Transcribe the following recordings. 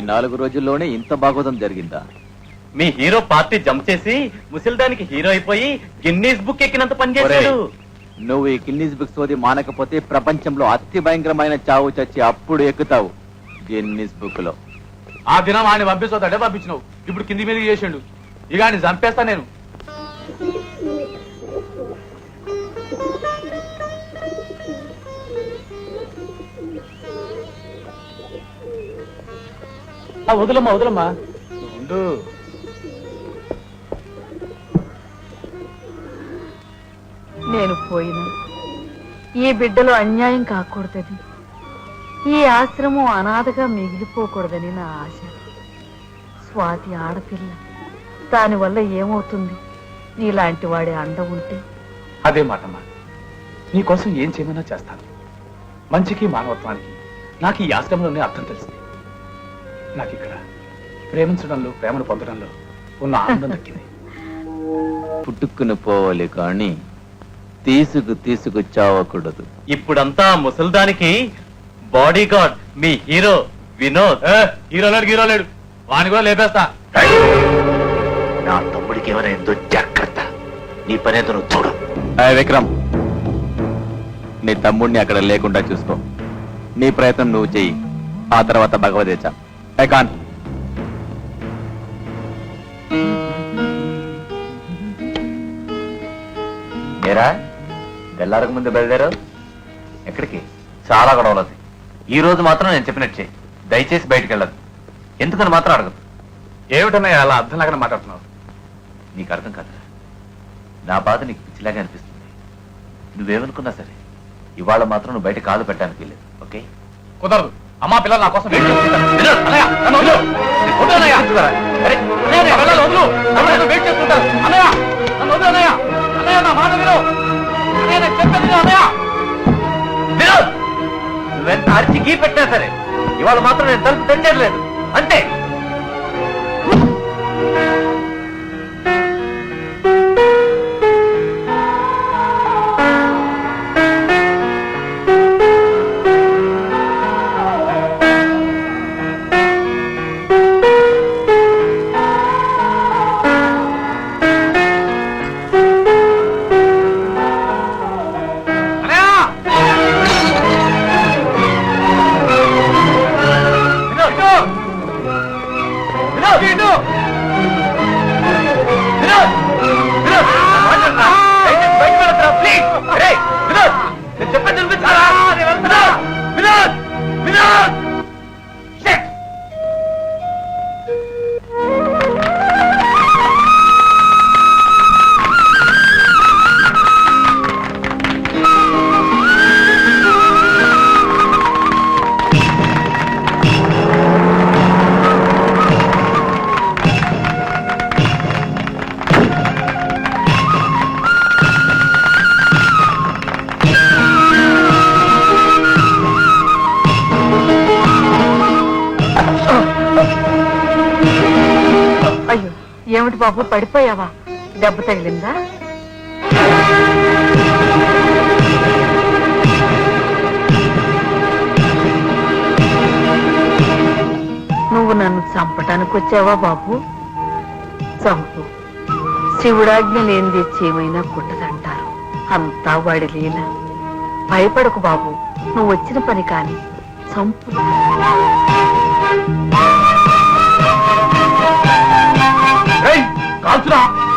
ఈ నాలుగు రోజుల్లోనే ఇంత భాగవతం జరిగిందా? మీ హీరో పార్టీ జంప్ చేసి ముసల్దానికి హీరో అయిపోయి గిన్నీస్ బుక్ ఎక్కినంత పని చేశాడు. ఒరేయ్, నువ్వు ఈ గిన్నీస్ బుక్స్ సోది మానకపోతే ప్రపంచంలో అతి భయంకరమైన చావు చచ్చి అప్పుడు ఎక్కుతావు గిన్నీస్ బుక్లో ఆ దినం ఆయన పంపిస్తాడే పంపించినావు. ఇప్పుడు కింది మీద చేసిండు. ఇక ఆయన చంపేస్తా నేను. వదులమ్మా వదులమ్మా. ఉండు. నేను పోయినా. ఈ బిడ్డలో అన్యాయం కాకూడదని ఈ ఆశ్రమం అనాథగా మిగిలిపోకూడదని నా ఆశ. స్వాతి ఆడపిల్ల దానివల్ల ఏమవుతుంది? నీలాంటి వాడి అండ ఉంటే. అదే మాటమ్మా. నీకోసం ఏం చేయమన్నా చేస్తాను. మంచికి మానవత్వానికి నాకు ఈ ఆశ్రమంలోనే అర్థం తెలిసింది నాకు ఇక్కడ ప్రేమించడంలో ప్రేమను పొందడంలో ఉన్న ఆనందం దక్కింది. పుట్టుక్కుని పోవాలి కానీ తీసుకు తీసుకు చావకూడదు. ఇప్పుడంతా ముసల్దానికి బాడీ గార్డ్ మీ హీరో వినోద్. హీరో లేడు హీరో లేడు. వాని కూడా లేపేస్తా. నా తమ్ముడికి ఏమైనా జాగ్రత్త. నీ పనేదో నువ్వు చూడు. విక్రమ్ నీ తమ్ముడిని అక్కడ లేకుండా చూసుకో. నీ ప్రయత్నం నువ్వు చెయ్యి. ఆ తర్వాత భగవదేచ ఏ కాన్ ఏరా తెల్లారకు ముందు బయలుదేరావు? ఎక్కడికి? చాలా గొడవలది ఈ రోజు మాత్రం నేను చెప్పినట్టు. దయచేసి బయటికి వెళ్ళదు. ఎందుకని మాత్రం అడగదు. ఏమిటన్నా అలా అర్థం లాగానే మాట్లాడుతున్నావు? నీకు అర్థం కాదు నా బాధ నీకు పిచ్చిలాగా అనిపిస్తుంది. నువ్వేమనుకున్నా సరే ఇవాళ మాత్రం నువ్వు బయట కాలు పెట్టడానికి వెళ్ళలేదు ఓకే? కుదరదు. అమ్మా పిల్లలు నా కోసం వెయిట్ చేస్తుంటారు. అన్నయ్య, నన్ను వదిలు. అన్నయ్య. అన్నయ్య, నా వెయిట్ చేస్తుంటారు. అన్నయ్య, నన్ను వదిలు అన్నయ్య. అన్నయ్య, నా మాట విను. అన్నయ్య, నేను చెప్పేది అన్నయ్య. వినోద్ నువ్వెంత అరిచి గీ పెట్టినా సరే ఇవాళ మాత్రం నేను తలుపు తెంచట్లేదు అంతే బాబు పడిపోయావా? దెబ్బ తగిలిందా? నువ్వు నన్ను చంపటానికి వచ్చావా బాబు? చంపు. శివుడాజ్ఞ లేనిది తెచ్చి ఏమైనా కుట్టదంటారు అంతా వాడి లీల. భయపడకు బాబు. నువ్వు వచ్చిన పని కాని చంపు. కాల్చురా. కాదు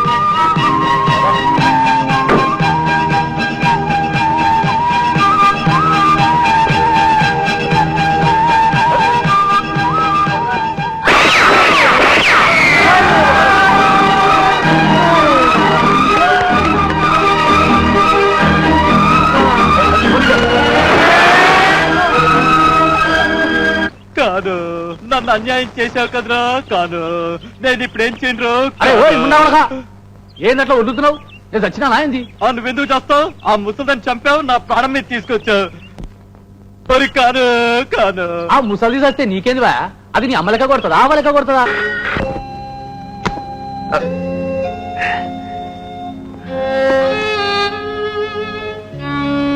అన్యాయం చేశావు కదరా కాదు నేను ఇప్పుడు ఏం చేయను ఏందట్లా వదులుతున్నావు నేను చచ్చినా నాయంది. ఆ నువ్వెందుకు చేస్తావు? ఆ ముసలిని చంపావు నా ప్రాణం మీద తీసుకొచ్చావు. మరి కాను కాను. ఆ ముసలి చస్తే నీకేంది బా అది నీ అమ్మలక కొడుతుందా ఆవలక కొడుతుందా?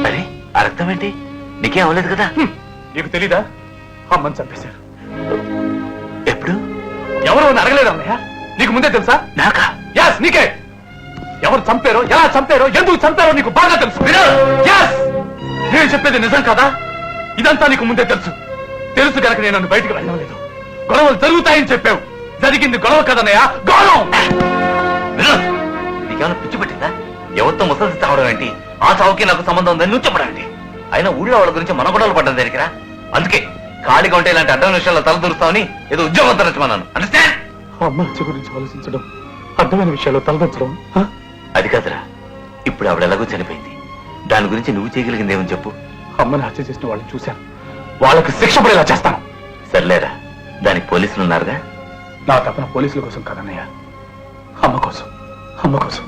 అరే రక్తం ఏంటి? నీకేం అవ్వలేదు కదా? నీకు తెలీదా? అమ్మని చంపేశారు. ఇప్పుడు ఎవరు అడగలేదు అన్నయ్య. నీకు ముందే తెలుసా? నాకా? ఎస్ నీకే. ఎవరు చంపారో ఎలా చంపారో ఎందుకు చంపారో నీకు బాగా తెలుసు. నేను చెప్పేది నిజం కదా? ఇదంతా నీకు ముందే తెలుసు. తెలుసు కనుక నేను నన్ను బయటికి వెళ్ళలేదు. గొడవలు జరుగుతాయని చెప్పావు. జరిగింది గొడవ కదన్నయ్య. గౌరవం నీకేమైనా పిచ్చి పట్టిందా? ఎవరితో ముసలి చావడం ఏంటి? ఆ చావుకి నాకు సంబంధం ఉందని నువ్వు చెప్పడం ఏంటి? అయినా ఊళ్ళో వాళ్ళ గురించి మన గొడవలు పడ్డం దగ్గర అందుకే ఖాళీగా ఉంటే ఇలాంటి అడ్డం విషయాల్లో తల దూరుస్తావని ఏదో ఉద్యోగం తరచమన్నాను అండర్స్టాండ్ అమ్మ హత్య గురించి ఆలోచించడం అర్థమైన విషయాల్లో తలదొచ్చడం హ? అది కాదురా. ఇప్పుడు ఆవిడ ఎలాగో చనిపోయింది. దాని గురించి నువ్వు చేయగలిగిందేమని చెప్పు. అమ్మని హత్య చేసిన వాళ్ళని చూశాను. వాళ్ళకి శిక్ష పడేలా చేస్తాను. సర్లేరా. దానికి పోలీసులు ఉన్నారుగా? నా తపన పోలీసుల కోసం కాదన్నయ్య. అమ్మ కోసం. అమ్మ కోసం.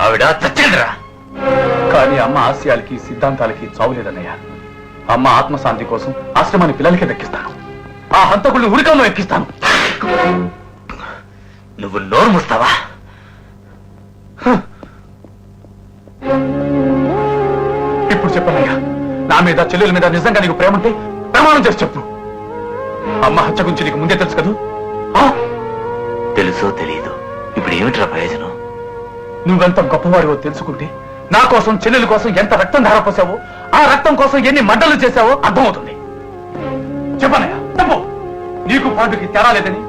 ఆవిడ చచ్చిందిరా. కానీ అమ్మ ఆశయాలకి సిద్ధాంతాలకి చావులేదన్నయ్య అమ్మ ఆత్మశాంతి కోసం ఆశ్రమాన్ని పిల్లలకే దక్కిస్తాను. ఆ హంతకుల్ని ఉరికంలో ఎక్కిస్తాను. నువ్వు నోరు ముస్తావా? ఇప్పుడు చెప్పన్నయ్యా నా మీద చెల్లెల మీద నిజంగా నీకు ప్రేమ ఉంటే ప్రమాణం చేసి చెప్పు. అమ్మ హత్య గురించి నీకు ముందే తెలుసు కదూ? ఆ? తెలుసో తెలియదు ఇప్పుడు ఏమిట్రా ప్రయోజనం? నువ్వెంత గొప్పవాడివో తెలుసుకుంటే నా కోసం చెల్లెల కోసం ఎంత రక్తం ధారపోసావో ఆ రక్తం కోసం ఎన్ని మంటలు చేశావో అర్థమవుతుంది. చెప్పనయ్యా చెప్పు. నీకు పాటుకి తెరాలేదని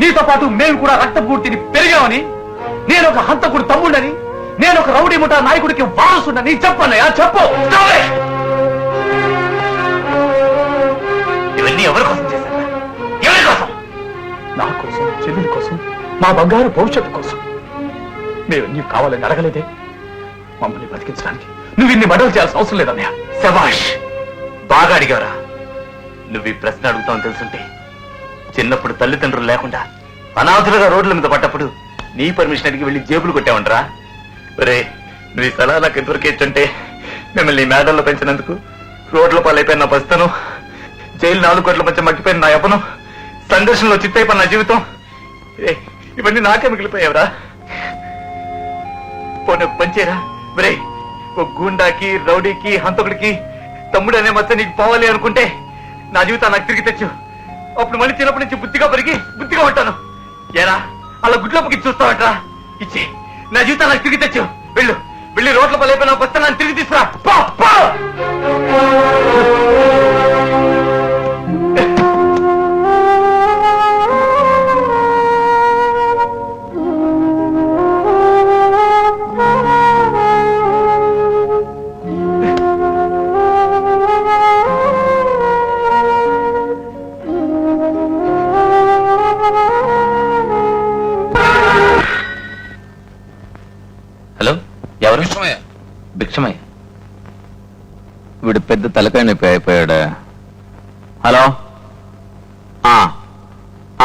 నీతో పాటు మేము కూడా రక్తపూర్తిని పెరిగామని నేను ఒక హంతకుడు తమ్ముడని నేను ఒక రౌడీ ముఠా నాయకుడికి వారసుడని చెప్పనయ్యా చెప్పు. ఇవన్నీ ఎవరి కోసం చేశారా? ఎవరి కోసం? నా కోసం చెల్లెల కోసం మా బంగారు భవిష్యత్తు కోసం. మేమన్నీ కావాలని అడగలేదే. మమ్మల్ని బ్రతికించడానికి. నువ్వు ఇన్ని మడలు చేయాల్సిన అవసరం లేదన్నయ్య శబాష్ బాగా అడిగారా నువ్వు ఈ ప్రశ్న అడుగుతావని తెలుసుంటే చిన్నప్పుడు తల్లిదండ్రులు లేకుండా అనాథులుగా రోడ్ల మీద పడ్డప్పుడు నీ పర్మిషన్ అడిగి వెళ్ళి జేబులు కొట్టావంటరా? ఒరే నువ్వు ఈ సలహా నాకు ఇంతవరకు ఇచ్చుంటే మిమ్మల్ని మేడల్లో పెంచినందుకు రోడ్ల పాలైపోయిన నా బస్తను జైలు నాలుగు కోట్ల మధ్య మగ్గిపోయిన నా యపనం సంఘర్షణలో చిత్తైపోయిన నా జీవితం. ఏ, ఇవన్నీ నాకే మిగిలిపోయావురా. పోనీ పంచేరా ఒరే ఒక గూండాకి రౌడీకి హంతకుడికి తమ్ముడు అనే మచ్చ నీకు పోవాలి అనుకుంటే నా జీవితం నాకు తిరిగి తెచ్చు. అప్పుడు మళ్ళీ చిన్నప్పటి నుంచి బుద్ధిగా పెరిగి బుద్ధిగా ఉంటాను. ఏరా అలా గుడ్లోపకి చూస్తావట్రా? ఇచ్చి నా జీవితం నాకు తిరిగి తెచ్చు. వెళ్ళు వెళ్ళి రోడ్ల పలైపోయిన వస్తా నన్ను తిరిగి తీసుకురా. ఎవరు భిక్షమయ్య. వీడు పెద్ద తలకాయ నొప్పి అయిపోయాడు. హలో?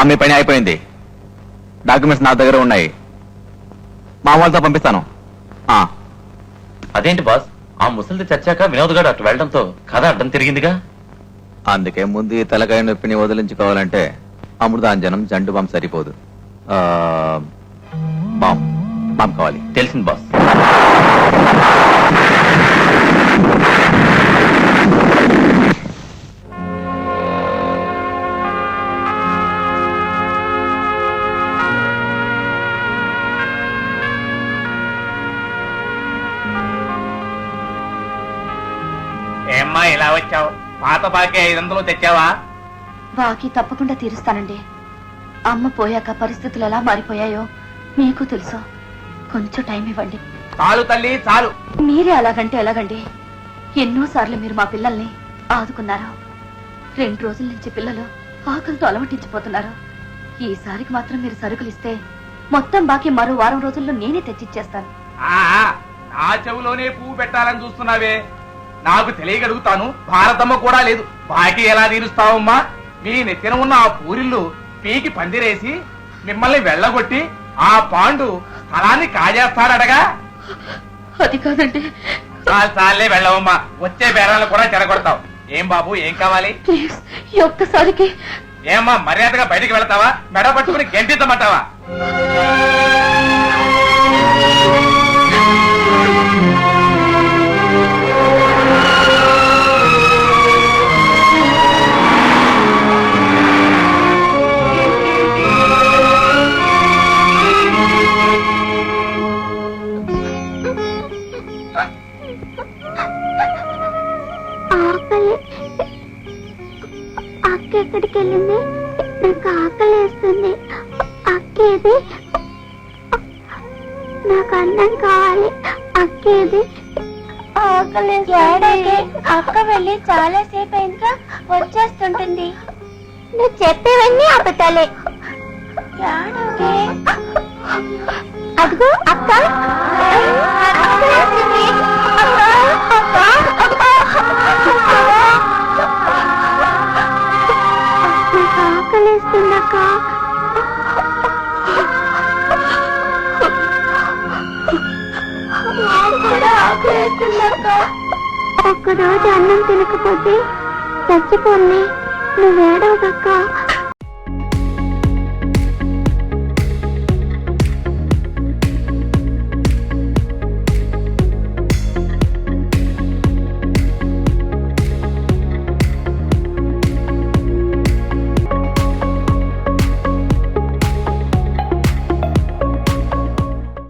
మీ పని అయిపోయింది. డాక్యుమెంట్స్ నా దగ్గర ఉన్నాయి. మా వాళ్ళతో పంపిస్తాను. ఆ, అదేంటి బాస్? ఆ ముసలిది చచ్చాక వినోద్ గారు అటు వెళ్ళడంతో కథ అడ్డం తిరిగిందిగా? అందుకే ముందు ఈ తలకాయ నొప్పిని వదిలించుకోవాలంటే అమృతాంజనం జండు బాంబ్ సరిపోదు. బాంబ్ బాంబ్ కావాలి. తెలిసింది బాస్. ఏమ్మా ఇలా వచ్చావు? పాత బాకీ ఐదు వందలు తెచ్చావా? బాకీ తప్పకుండా తీరుస్తానండి. అమ్మ పోయాక పరిస్థితులు ఎలా మారిపోయాయో మీకు తెలుసు. కొంచెం టైం ఇవ్వండి. చాలు తల్లి చాలు. మీరే అలాగంటే ఎలాగండి? ఎన్నోసార్లు మీరు మా పిల్లల్ని ఆదుకున్నారు. రెండు రోజుల నుంచి పిల్లలు ఆకలితో అలమటించిపోతున్నారు. ఈసారికి మాత్రం మీరు సరుకులు ఇస్తే మొత్తం బాకీ మరో వారం రోజుల్లో నేనే తెచ్చిచ్చేస్తాను. ఆ నా చెవులోనే పువ్వు పెట్టాలని చూస్తున్నావే. నాకు తెలియగలుగుతాను భారతమ్మ కూడా లేదు. బాకీ ఎలా తీరుస్తావమ్మా? మీ నెత్తిన ఉన్న ఆ పూరిళ్ళు పీకి పందిరేసి మిమ్మల్ని వెళ్ళగొట్టి ఆ పాండు స్థలాన్ని కాజేస్తాడగా అది కాదండి చాలు చాలే వెళ్ళవమ్మా. వచ్చే బేరాలు కూడా చెడగొడతావు ఏం బాబు ఏం కావాలి? ప్లీజ్ ఈ ఒక్కసారికి. ఏమ్మా మర్యాదగా బయటికి వెళ్తావా? మెడ పట్టుకుని గెంటిద్దామంటావా? ఆకలేస్తుంది అక్కేది? నాకు అన్నం కావాలి. అక్కేది? అక్క వెళ్ళి చాలా సేపు అయిందిగా వచ్చేస్తుంటుంది. నువ్వు చెప్పేవన్నీ ఏడవకే. అదిగో. అక్క, చూసి అన్నం తినకపోతే